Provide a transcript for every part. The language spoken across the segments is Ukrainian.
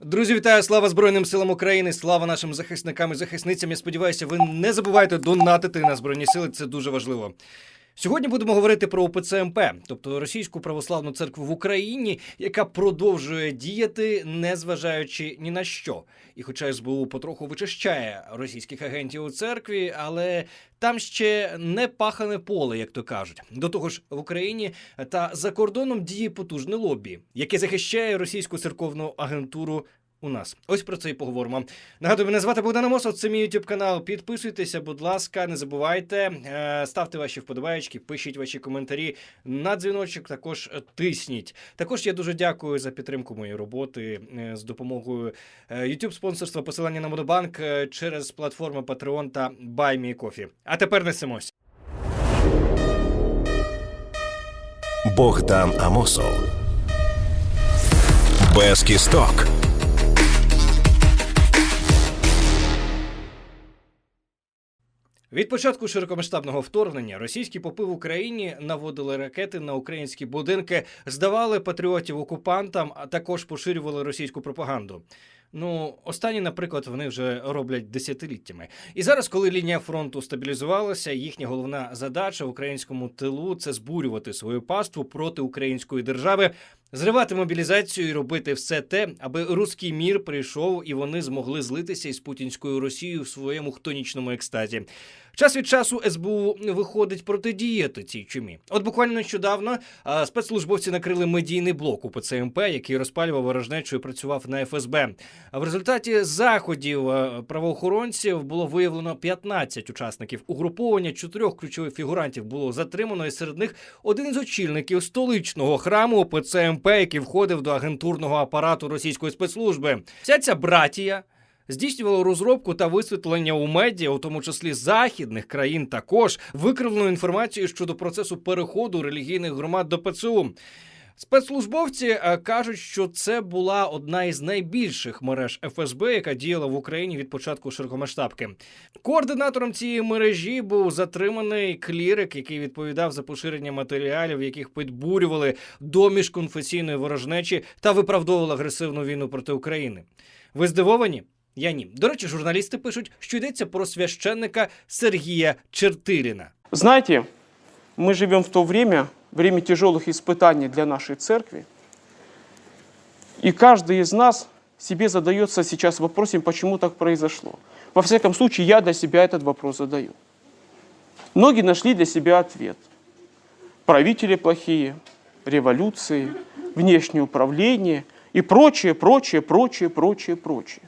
Друзі, вітаю! Слава Збройним силам України! Слава нашим захисникам і захисницям. Я сподіваюся, ви не забувайте донатити на збройні сили. Це дуже важливо. Сьогодні будемо говорити про ОПЦ МП, тобто Російську православну церкву в Україні, яка продовжує діяти, незважаючи ні на що. І хоча СБУ потроху вичищає російських агентів у церкві, але там ще не пахане поле, як то кажуть. До того ж, в Україні та за кордоном діє потужне лобі, яке захищає російську церковну агентуру. У нас ось про це і поговоримо. Нагадую, мене звати Богдан Амосов, це мій YouTube канал. Підписуйтеся, будь ласка, не забувайте, е, ставте ваші вподобаєчки, пишіть ваші коментарі на дзвіночок. Також тисніть. Також я дуже дякую за підтримку моєї роботи е, з допомогою е, YouTube спонсорства, посилання на Модобанк через платформи Patreon та BuyMeCoffee. А тепер несемось. Богдан Амосов. Без кісток. Від початку широкомасштабного вторгнення російські попи в Україні наводили ракети на українські будинки, здавали патріотів окупантам, а також поширювали російську пропаганду. Ну, останні, наприклад, вони вже роблять десятиліттями. І зараз, коли лінія фронту стабілізувалася, їхня головна задача в українському тилу це збурювати свою паству проти української держави, зривати мобілізацію і робити все те, аби руський мір прийшов і вони змогли злитися із путінською Росією в своєму хтонічному екстазі. Час від часу СБУ виходить протидіяти цій чумі. От буквально нещодавно спецслужбовці накрили медійний блок у ПЦМП, який розпалював ворожнечу і працював на ФСБ. А в результаті заходів правоохоронців було виявлено 15 учасників угруповання. Чотирьох ключових фігурантів було затримано, і серед них один із очільників столичного храму ПЦМП, який входив до агентурного апарату російської спецслужби. Вся ця братія здійснювала розробку та висвітлення у медіа, у тому числі західних країн, також викривлену інформацію щодо процесу переходу релігійних громад до ПЦУ. Спецслужбовці е, кажуть, що це була одна із найбільших мереж ФСБ, яка діяла в Україні від початку широкомасштабки. Координатором цієї мережі був затриманий клірик, який відповідав за поширення матеріалів, яких підбурювали до міжконфесійної ворожнечі та виправдовували агресивну війну проти України. Ви здивовані? Я ні. До речі, журналісти пишуть, що йдеться про священника Сергія Чертиріна. Знаете, мы живем в то время, время тяжелых испытаний для нашей церкви, и каждый из нас себе задается сейчас вопросом, почему так произошло. Во всяком случае, я для себя этот вопрос задаю. Многие нашли для себя ответ. Правители плохие, революции, внешнее управление и прочее, прочее, прочее, прочее, прочее.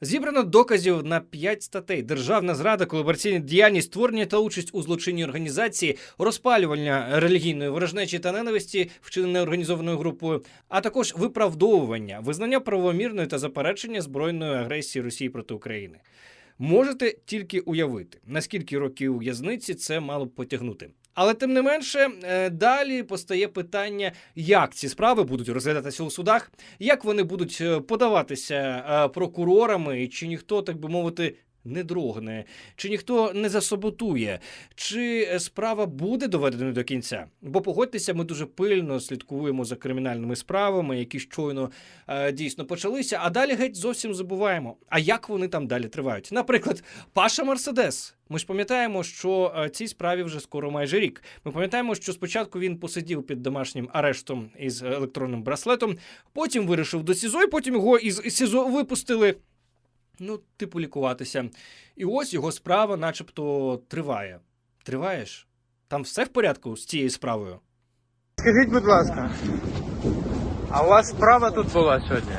Зібрано доказів на п'ять статей: державна зрада, колабораційна діяльність, створення та участь у злочинній організації, розпалювання релігійної ворожнечі та ненависті, вчинене організованою групою, а також виправдовування, визнання правомірної та заперечення збройної агресії Росії проти України. Можете тільки уявити, наскільки років в'язниці це мало б потягнути. Але тим не менше, е, далі постає питання, як ці справи будуть розглядатися у судах, як вони будуть е, подаватися е, прокурорами, чи ніхто, так би мовити, не дрогне, чи ніхто не засаботує, чи е, справа буде доведена до кінця. Бо погодьтеся, ми дуже пильно слідкуємо за кримінальними справами, які щойно е, дійсно почалися, а далі геть зовсім забуваємо. А як вони там далі тривають? Наприклад, Паша Мерседес. Ми ж пам'ятаємо, що е, цій справі вже скоро майже рік. Ми пам'ятаємо, що спочатку він посидів під домашнім арештом із електронним браслетом, потім вирішив до СІЗО, і потім його із із СІЗО випустили. Ну, типу, лікуватися. І ось його справа, начебто, триває. Триваєш? Там все в порядку з цією справою? Скажіть, будь ласка, а у вас справа тут була сьогодні?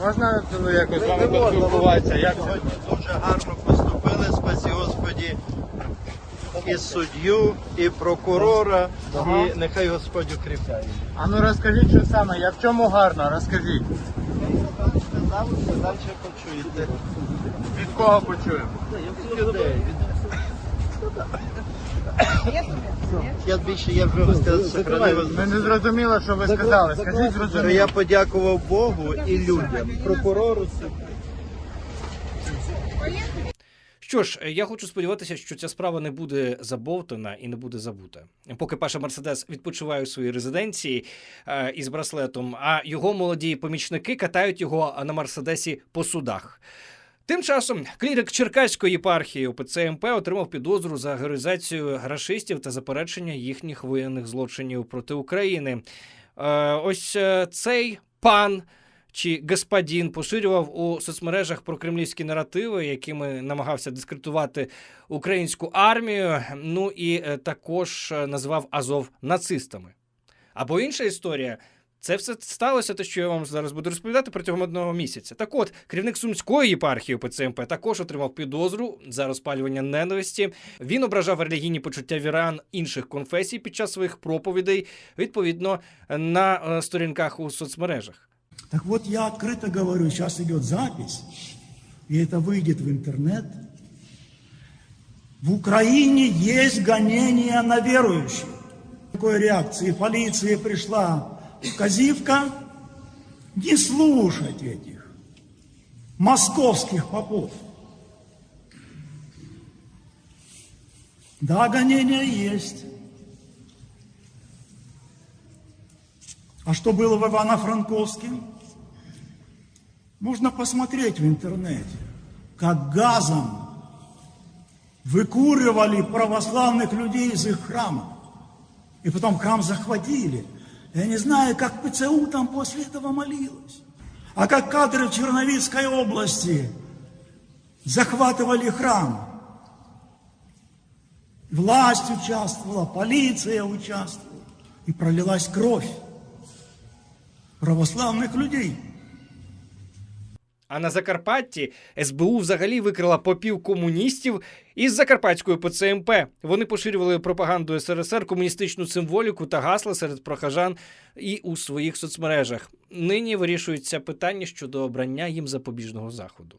Можна ну, якось з вами поспілкуватися? Як? Сьогодні дуже гарно поступили, спасі Господі, і суддю, і прокурора, Ага. і нехай Господь укріпляє. А ну розкажіть, що саме, я в чому гарно, розкажіть. Я вам сказав, що далі почуєте. Від кого почуємо? Від людей. Я більше я вже сохранив. Ми не зрозуміло, що ви сказали. Скажіть Що я подякував Богу і людям, прокурору. Що ж, е, я хочу сподіватися, що ця справа не буде забовтана і не буде забута. Поки Паша Мерседес відпочиває у своїй резиденції е, із браслетом, а його молоді помічники катають його на Мерседесі по судах. Тим часом клірик Черкаської єпархії ОПЦ МП отримав підозру за героїзацію рашистів та заперечення їхніх воєнних злочинів проти України. Е, ось цей пан чи господин поширював у соцмережах прокремлівські наративи, якими намагався дискредитувати українську армію. Ну і е, також е, називав Азов нацистами. Або інша історія. Це все сталося, те, що я вам зараз буду розповідати протягом одного місяця. Так от, керівник Сумської єпархії ПЦМП також отримав підозру за розпалювання ненависті. Він ображав релігійні почуття віран інших конфесій під час своїх проповідей, відповідно, на е, сторінках у соцмережах. Так вот, я открыто говорю, сейчас идет запись, и это выйдет в интернет. В Украине есть гонения на верующих. Такой реакции полиции пришла указивка не слушать этих московских попов. Да, гонения есть. А что было в Ивано-Франковске? Можно посмотреть в интернете, как газом выкуривали православных людей из их храма. И потом храм захватили. Я не знаю, как ПЦУ там после этого молилась. А как кадры Черновицкой области захватывали храм. Власть участвовала, полиция участвовала. И пролилась кровь православних людей. А на Закарпатті СБУ взагалі викрила попів комуністів із Закарпатської ПЦМП. Вони поширювали пропаганду СРСР, комуністичну символіку та гасла серед прохажан і у своїх соцмережах. Нині вирішується питання щодо обрання їм запобіжного заходу.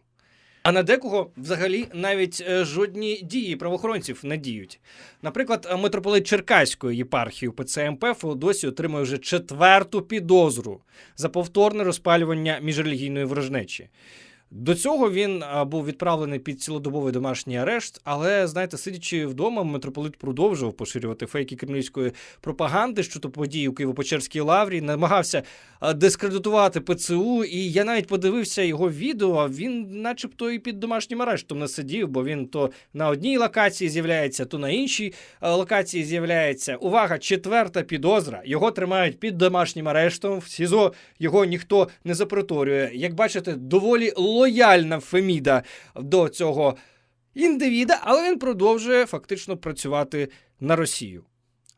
А на декого взагалі навіть е, жодні дії правоохоронців не діють. Наприклад, митрополит Черкаської єпархії ПЦМП досі отримує вже четверту підозру за повторне розпалювання міжрелігійної ворожнечі. До цього він був відправлений під цілодобовий домашній арешт, але знаєте, сидячи вдома, митрополит продовжував поширювати фейки кремлівської пропаганди щодо подій у Києво-Печерській лаврі, намагався дискредитувати ПЦУ. І я навіть подивився його відео. Він, начебто, і під домашнім арештом не сидів, бо він то на одній локації з'являється, то на іншій локації з'являється. Увага, четверта підозра. Його тримають під домашнім арештом. В СІЗО його ніхто не запроторює. Як бачите, доволі лояльна Феміда до цього індивіда, але він продовжує фактично працювати на Росію.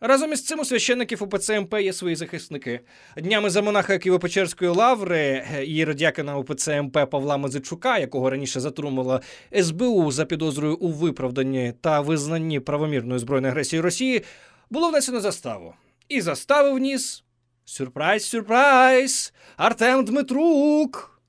Разом із цим у священників УПЦ МП є свої захисники. Днями за монаха Києво-Печерської лаври е, і радіакана УПЦ МП Павла Мазичука, якого раніше затрумила СБУ за підозрою у виправданні та визнанні правомірної збройної агресії Росії, було внесено заставу. І заставу вніс сюрприз, сюрприз! Артем Дмитрук.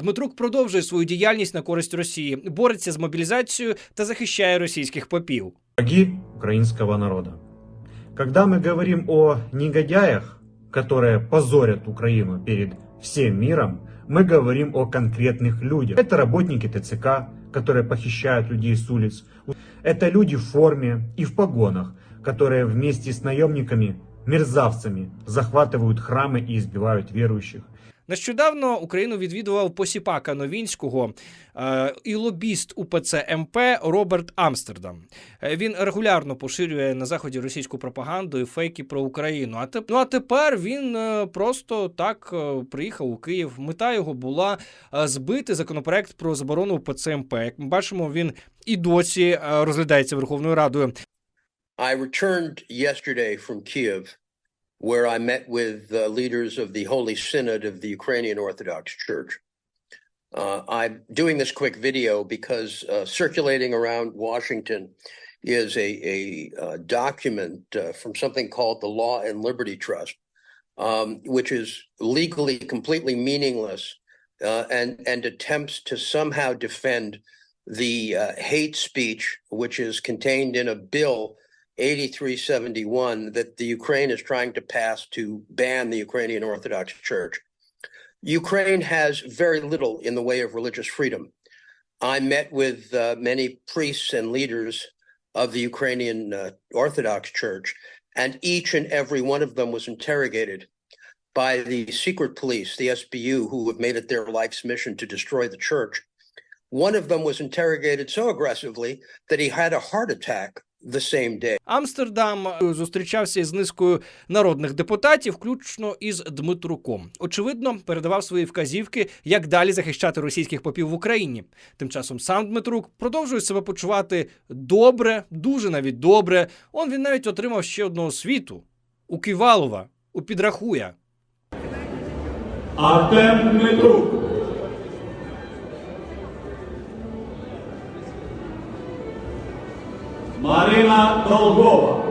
Дмитрук продовжує свою діяльність на користь Росії, бореться з мобілізацією та захищає російських попів. враги украинского народа. Когда мы говорим о негодяях, которые позорят Украину перед всем миром, мы говорим о конкретных людях. Это работники ТЦК, которые похищают людей с улиц. Это люди в форме и в погонах, которые вместе с наемниками, мерзавцами захватывают храмы и избивают верующих. Нещодавно Україну відвідував посіпака Новінського е, і лобіст УПЦ МП Роберт Амстердам. Е, Він регулярно поширює на заході російську пропаганду і фейки про Україну. А теп... ну, а тепер він е, просто так е, приїхав у Київ. Мета його була збити законопроект про заборону УПЦ МП. Як ми бачимо, він і досі розглядається Верховною Радою. I returned yesterday from Kiev, where I met with the leaders of the Holy Synod of the Ukrainian Orthodox Church. Uh, I'm doing this quick video because uh, circulating around Washington is a, a uh, document uh, from something called the Law and Liberty Trust, um, which is legally completely meaningless uh, and, and attempts to somehow defend the hate speech, which is contained in a bill 8371 that the Ukraine is trying to pass to ban the Ukrainian Orthodox Church. Ukraine has very little in the way of religious freedom. I met with uh, many priests and leaders of the Ukrainian uh, Orthodox Church, and each and every one of them was interrogated by the secret police, the SBU, who have made it their life's mission to destroy the church. One of them was interrogated so aggressively that he had a heart attack the same day. Амстердам зустрічався із низкою народних депутатів, включно із Дмитруком. Очевидно, передавав свої вказівки, як далі захищати російських попів в Україні. Тим часом сам Дмитрук продовжує себе почувати добре, дуже навіть добре. Он він навіть отримав ще одну освіту у Ківалова, у Підрахуя. Артем Дмитрук. Марина Долгова.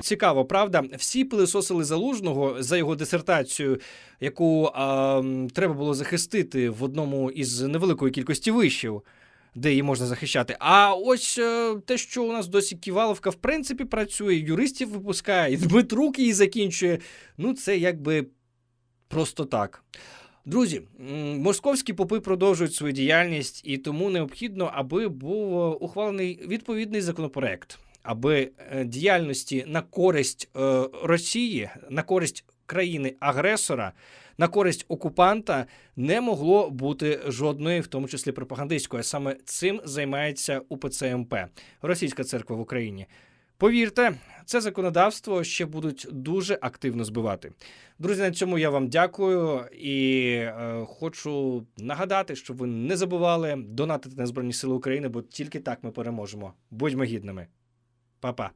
Цікаво, правда, всі пилисосили залужного за його дисертацію, яку а, треба було захистити в одному із невеликої кількості вишів, де її можна захищати. А ось е, те, що у нас досі Ківаловка в принципі працює, юристів випускає, і Дмитрук її закінчує. Ну, це якби просто так. Друзі, московські попи продовжують свою діяльність, і тому необхідно, аби був е, ухвалений відповідний законопроект, аби е, діяльності на користь е, Росії, на користь країни-агресора, на користь окупанта не могло бути жодної, в тому числі пропагандистської. Саме цим займається УПЦ МП, Російська церква в Україні. Повірте, це законодавство ще будуть дуже активно збивати. Друзі, на цьому я вам дякую і е, хочу нагадати, щоб ви не забували донатити на Збройні Сили України, бо тільки так ми переможемо. Будьмо гідними. Па-па.